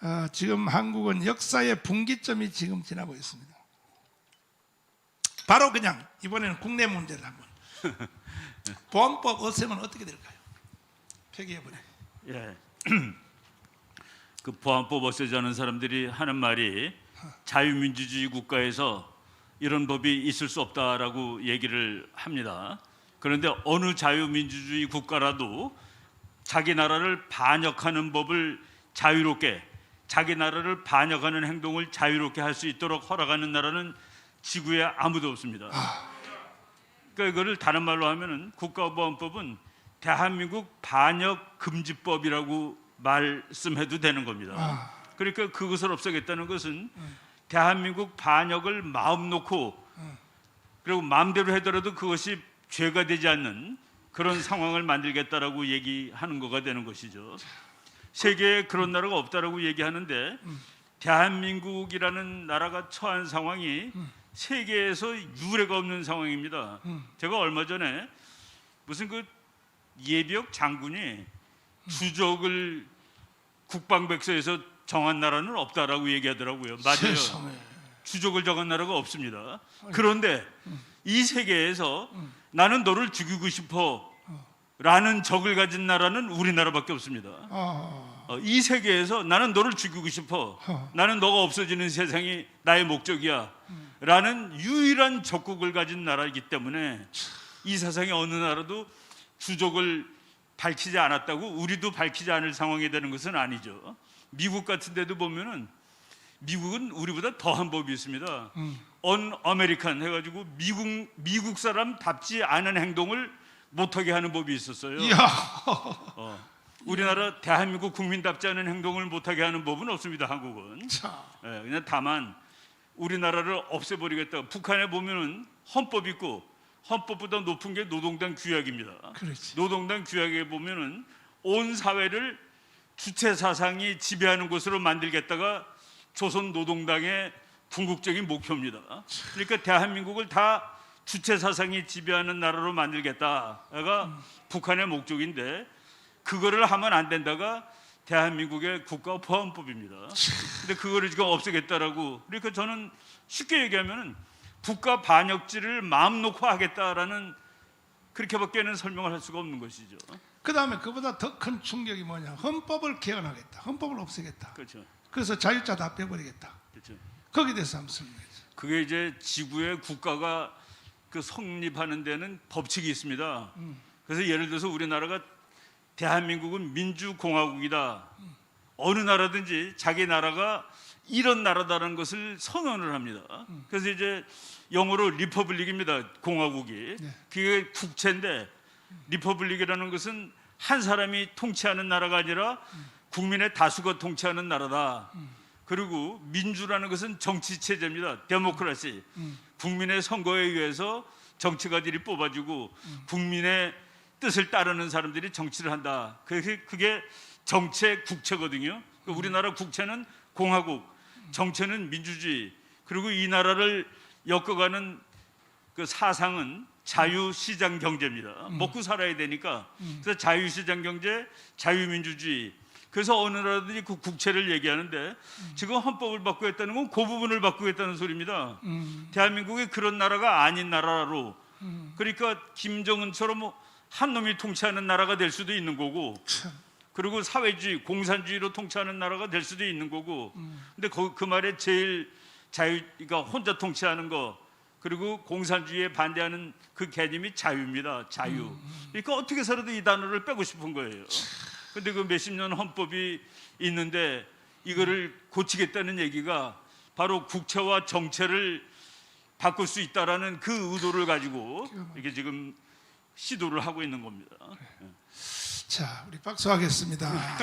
어, 지금 한국은 역사의 분기점이 지금 지나고 있습니다. 바로 그냥 이번에는 국내 문제를 한번 보안법 없애면 어떻게 될까요? 폐기해 버려. 예. 그 보안법 없애자는 사람들이 하는 말이 자유민주주의 국가에서 이런 법이 있을 수 없다라고 얘기를 합니다. 그런데 어느 자유민주주의 국가라도 자기 나라를 반역하는 법을 자유롭게 자기 나라를 반역하는 행동을 자유롭게 할 수 있도록 허락하는 나라는 지구에 아무도 없습니다. 그러니까 이거를 다른 말로 하면은 국가보안법은 대한민국 반역 금지법이라고 말씀해도 되는 겁니다. 아. 그러니까 그것을 없애겠다는 것은 대한민국 반역을 마음 놓고 그리고 마음대로 하더라도 그것이 죄가 되지 않는 그런 상황을 만들겠다라고 얘기하는 거가 되는 것이죠. 세계에 그런 나라가 없다라고 얘기하는데 대한민국이라는 나라가 처한 상황이 세계에서 유례가 없는 상황입니다. 제가 얼마 전에 무슨 그 예비역 장군이 주적을 국방백서에서 정한 나라는 없다라고 얘기하더라고요. 맞아요. 세상에. 주적을 정한 나라가 없습니다. 그런데 이 세계에서 나는 너를 죽이고 싶어 라는 적을 가진 나라는 우리나라밖에 없습니다. 아, 어, 이 세계에서 나는 너를 죽이고 싶어. 어. 나는 너가 없어지는 세상이 나의 목적이야. 라는 유일한 적국을 가진 나라이기 때문에 이 세상에 어느 나라도 주적을 밝히지 않았다고 우리도 밝히지 않을 상황이 되는 것은 아니죠. 미국 같은 데도 보면은 미국은 우리보다 더한 법이 있습니다. 음. 언 아메리칸 해 가지고 미국 미국 사람답지 않은 행동을 못하게 하는 법이 있었어요. 어, 우리나라 대한민국 국민답지 않은 행동을 못하게 하는 법은 없습니다. 한국은. 자, 예, 그냥 다만 우리나라를 없애버리겠다. 북한에 보면은 헌법 있고 헌법보다 높은 게 노동당 규약입니다. 그렇지. 노동당 규약에 보면은 온 사회를 주체 사상이 지배하는 곳으로 만들겠다가 조선 노동당의 궁극적인 목표입니다. 그러니까 대한민국을 다 주체 사상이 지배하는 나라로 만들겠다가 북한의 목적인데 그거를 하면 안 된다가 대한민국의 국가 보안법입니다. 근데 그거를 지금 없애겠다라고 그러니까 저는 쉽게 얘기하면은 국가 반역죄를 마음 놓고 하겠다라는 그렇게밖에는 설명을 할 수가 없는 것이죠. 그 다음에 그보다 더 큰 충격이 뭐냐? 헌법을 개헌하겠다. 헌법을 없애겠다. 그렇죠. 그래서 자유자 다 빼버리겠다. 그렇죠. 거기에 대해서 한번 설명해 주세요. 그게 이제 지구의 국가가 그 성립하는 데는 법칙이 있습니다. 그래서 예를 들어서 우리나라가 대한민국은 민주공화국이다. 어느 나라든지 자기 나라가 이런 나라다라는 것을 선언을 합니다. 그래서 이제 영어로 리퍼블릭입니다. 공화국이. 네. 그게 국채인데 리퍼블릭이라는 것은 한 사람이 통치하는 나라가 아니라 국민의 다수가 통치하는 나라다. 그리고 민주라는 것은 정치 체제입니다. 데모크라시. 국민의 선거에 의해서 정치가들이 뽑아주고 국민의 뜻을 따르는 사람들이 정치를 한다. 그게 그게 정체 국채거든요. 그 우리나라 국채는 공화국, 정체는 민주주의. 그리고 이 나라를 엮어가는 그 사상은 자유시장 경제입니다. 먹고 살아야 되니까. 그래서 자유시장 경제, 자유민주주의. 그래서 어느 나라든지 그 국채를 얘기하는데 지금 헌법을 바꾸겠다는 건 그 부분을 바꾸겠다는 소리입니다. 음, 대한민국이 그런 나라가 아닌 나라로 그러니까 김정은처럼 한 놈이 통치하는 나라가 될 수도 있는 거고 참. 그리고 사회주의, 공산주의로 통치하는 나라가 될 수도 있는 거고. 근데 그, 그 말에 제일 자유, 그러니까 혼자 통치하는 거 그리고 공산주의에 반대하는 그 개념이 자유입니다. 자유. 그러니까 어떻게 살아도 이 단어를 빼고 싶은 거예요. 근데 그 몇십 년 헌법이 있는데 이거를 고치겠다는 얘기가 바로 국채와 정체를 바꿀 수 있다라는 그 의도를 가지고 이게 지금 시도를 하고 있는 겁니다. 자, 우리 박수하겠습니다.